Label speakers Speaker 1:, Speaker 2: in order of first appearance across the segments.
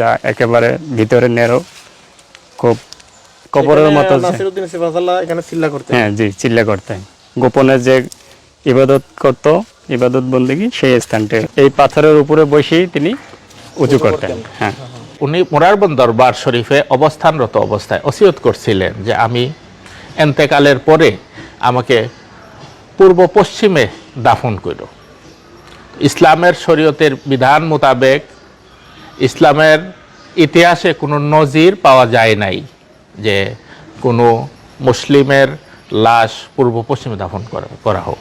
Speaker 1: যা একেবারে ভিতরে নেরো। খুব কবরের মতো
Speaker 2: এখানে চিল্লা করতে
Speaker 1: হ্যাঁ জি চিল্লা করতেন। গোপনে যে ইবাদত করত ইবাদত বন্দেগী সেই স্থানটা এই পাথরের উপরে বসেই তিনি উঁচু করতেন। হ্যাঁ।
Speaker 3: উনি মোরারবন দরবার শরীফে অবস্থানরত অবস্থায় ওসিয়ত করছিলেন যে আমি এন্তেকালের পরে আমাকে পূর্ব পশ্চিমে দাফন করো ইসলামের শরীয়তের বিধান মোতাবেক ইসলামের ইতিহাসে কোনো নজির পাওয়া যায় নাই যে কোনো মুসলিমের লাশ পূর্ব পশ্চিমে দাফন করা হোক।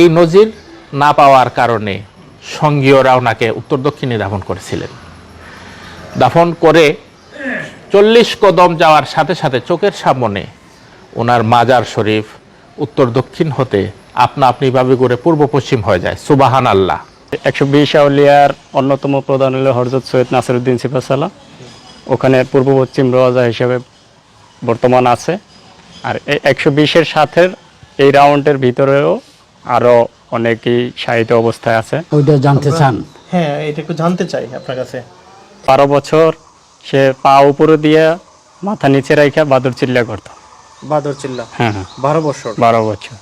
Speaker 3: এই নজির না পাওয়ার কারণে সঙ্গীয়রা ওনাকে উত্তর দক্ষিণে দাফন করেছিলেন। দাফন করে চল্লিশ কদম যাওয়ার সাথে সাথে চোখের সামনে ওনার মাজার শরীফ উত্তর দক্ষিণ হতে আপনা আপনিভাবে করে পূর্ব পশ্চিম হয়ে যায়। সুবাহান আল্লাহ
Speaker 1: একশো বিশ আউলিয়ার অন্যতম প্রধান হলো হরজত সৈয়দ নাসিরুদ্দিন সিফাসাল্লাহ ওখানে পূর্ব পশ্চিম রওজা হিসেবে বর্তমান আছে। আর এই একশো বিশের সাথে এই রাউন্ডের ভিতরেও আরও অনেকেই সাহিত্য অবস্থায় আছে।
Speaker 4: ওইটা জানতে চান?
Speaker 2: হ্যাঁ এটা একটু জানতে চাই আপনার কাছে।
Speaker 1: বারো বছর সে পা উপরে দিয়ে মাথা নিচে রাখা বাদর চিল্লা করতো।
Speaker 2: বাদর চিল্লা
Speaker 1: হ্যাঁ হ্যাঁ।
Speaker 2: বারো বছর?
Speaker 1: বারো বছর।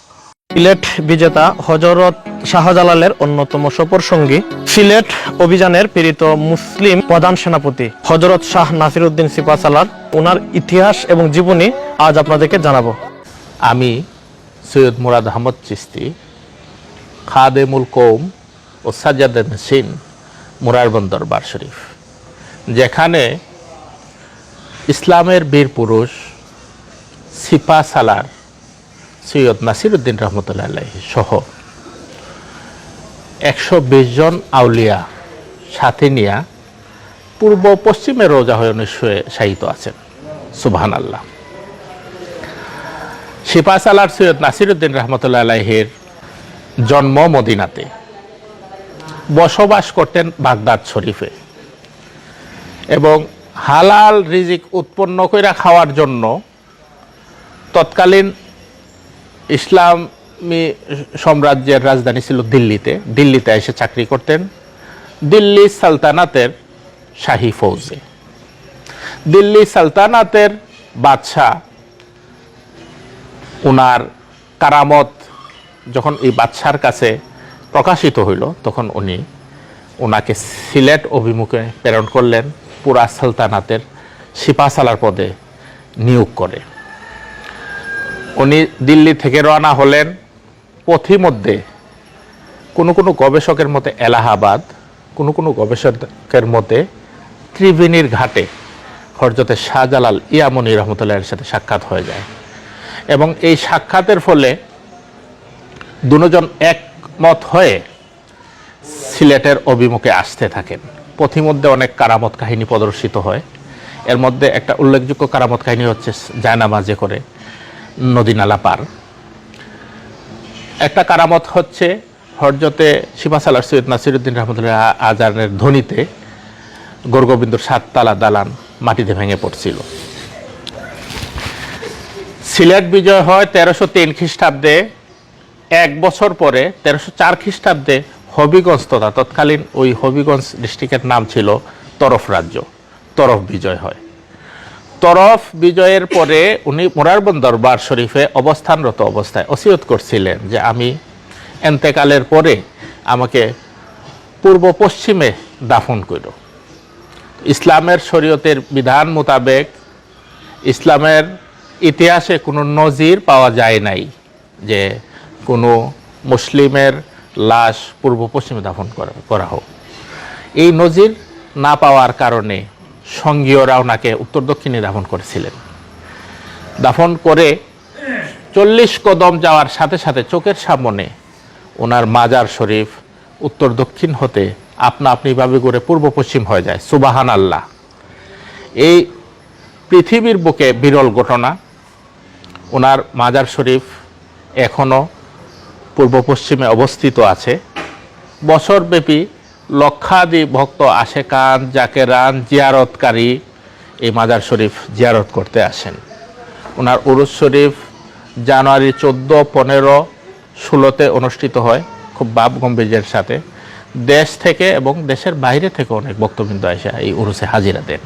Speaker 2: সিলেট বিজেতা হজরত শাহজালালের অন্যতম সফর সঙ্গী। সিলেট অভিযানের পীড়িত মুসলিম প্রধান সেনাপতি হজরত শাহ নাসির উদ্দিন সিপাসালার ওনার ইতিহাস এবং জীবনী আজ আপনাদেরকে জানাব।
Speaker 3: আমি সৈয়দ মুরাদ আহমদ চিস্তি, খাদেমুল কৌম ও সাজ্জাদ নসিন মুরারবন দরবার শরীফ। যেখানে ইসলামের বীর পুরুষ সিপা সালার সৈয়দ নাসিরুদ্দিন রহমতুল্লাহ আলাইহি সহ একশো বিশ জন আউলিয়া সাথে নিয়া পূর্ব পশ্চিমে রোজা হয়ে উনি শুয়ে শায়িত আছেন। সুবহান আল্লাহ শিপা সালার সৈয়দ নাসিরুদ্দিন রহমতুল্লাহ আলাইহের জন্ম মদিনাতে। বসবাস করতেন বাগদাদ শরীফে। এবং হালাল রিজিক উৎপন্ন করে খাওয়ার জন্য তৎকালীন ইসলামী সাম্রাজ্যের রাজধানী ছিল দিল্লিতে। দিল্লিতে এসে চাকরি করতেন। দিল্লি সালতানাতের শাহী ফৌজে। দিল্লি সালতানাতের বাদশাহ ওনার কারামত যখন এই বাদশার কাছে প্রকাশিত হইল, তখন উনি ওনাকে সিলেট অভিমুখে প্রেরণ করলেন, পুরা সালতানাতের সিপাসালার পদে নিয়োগ করে। উনি দিল্লি থেকে রওনা হলেন পথিমধ্যে। কোনো কোনো গবেষকের মতে এলাহাবাদ, কোনো কোনো গবেষকের মতে ত্রিবেণীর ঘাটে হরজতে শাহজালাল ইয়ামনি রহমতুল্লাহের সাথে সাক্ষাৎ হয়ে যায়। এবং এই সাক্ষাতের ফলে দুজন একমত হয়ে সিলেটের অভিমুখে আসতে থাকেন। পথিমধ্যে অনেক কারামত কাহিনী প্রদর্শিত হয়। এর মধ্যে একটা উল্লেখযোগ্য কারামত কাহিনী হচ্ছে জায়নামাজে করে। নদী নালা পার। একটা কারামত হচ্ছে হরজতে শিবাসালার সৈয়দ নাসিরুদ্দিন রহমতুল্লাহ আজানের ধ্বনিতে গোরগোবিন্দর সাততালা দালান মাটিতে ভেঙে পড়ছিল। সিলেট বিজয় হয় তেরোশো তিন খ্রিস্টাব্দে। এক বছর পরে, তেরোশো চার খ্রিস্টাব্দে হবিগঞ্জ তথা তৎকালীন ওই হবিগঞ্জ ডিস্ট্রিক্টের নাম ছিল তরফ রাজ্য, তরফ বিজয় হয়। তরফ বিজয়ের পরে উনি মোরারবন দরবার শরীফে অবস্থানরত অবস্থায় ওসিয়ত করছিলেন যে আমি এন্তেকালের পরে আমাকে পূর্ব পশ্চিমে দাফন করো। ইসলামের শরীয়তের বিধান মোতাবেক ইসলামের ইতিহাসে কোনো নজির পাওয়া যায় নাই যে কোনো মুসলিমের লাশ পূর্ব পশ্চিমে দাফন করা করা হোক। এই নজির না পাওয়ার কারণে সঙ্গীয়রা ওনাকে উত্তর দক্ষিণে দাফন করেছিলেন। দাফন করে চল্লিশ কদম যাওয়ার সাথে সাথে চোখের সামনে ওনার মাজার শরীফ উত্তর দক্ষিণ হতে আপনা আপনিভাবে করে পূর্ব পশ্চিম হয়ে যায়। সুবাহান আল্লাহ এই পৃথিবীর বুকে বিরল ঘটনা। ওনার মাজার শরীফ এখনও পূর্ব পশ্চিমে অবস্থিত আছে। বছরব্যাপী লক্ষাধিক ভক্ত আশেকান জাকেরান জিয়ারতকারী এই মাজার শরীফ জিয়ারত করতে আসেন। ওনার উরুজ শরীফ জানুয়ারি চোদ্দ, পনেরো, ষোলোতে অনুষ্ঠিত হয়, খুব বাপ গম্ভীর্যের সাথে। দেশ থেকে এবং দেশের বাইরে থেকে অনেক বক্তবৃন্দ এসে এই উরুসে হাজিরা দেন।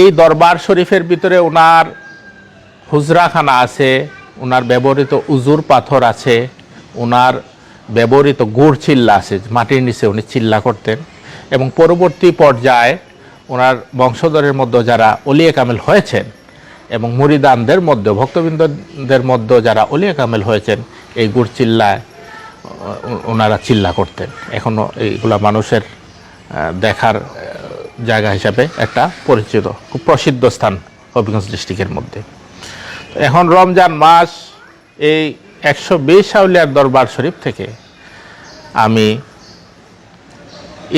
Speaker 3: এই দরবার শরীফের ভিতরে ওনার হুজরাখানা আছে, ওনার ব্যবহৃত উজুর পাথর আছে, ওনার ব্যবহৃত গুড় চিল্লা আছে, মাটির নিচে উনি চিল্লা করতেন। এবং পরবর্তী পর্যায়ে ওনার বংশধরের মধ্যে যারা অলিয়ে কামেল হয়েছেন এবং মুরিদানদের মধ্যে, ভক্তবৃন্দদের মধ্যে যারা অলিয়ে কামেল হয়েছেন, এই গুড় চিল্লায় ওনারা চিল্লা করতেন। এখনও এইগুলা মানুষের দেখার জায়গা হিসাবে একটা পরিচিত, খুব প্রসিদ্ধ স্থান হবিগঞ্জ ডিস্ট্রিক্টের মধ্যে। এখন রমজান মাস, এই একশো বিশ আউলিয়ার দরবার শরীফ থেকে আমি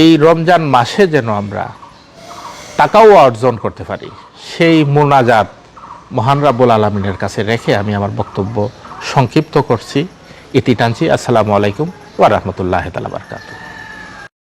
Speaker 3: এই রমজান মাসে যেন আমরা টাকাও অর্জন করতে পারি, সেই মোনাজাত মহান রাব্বুল আলমিনের কাছে রেখে আমি আমার বক্তব্য সংক্ষিপ্ত করছি। ইতি টানছি। আসসালামু আলাইকুম ওয়া রাহমাতুল্লাহি তাআলা বারাকাতুহু।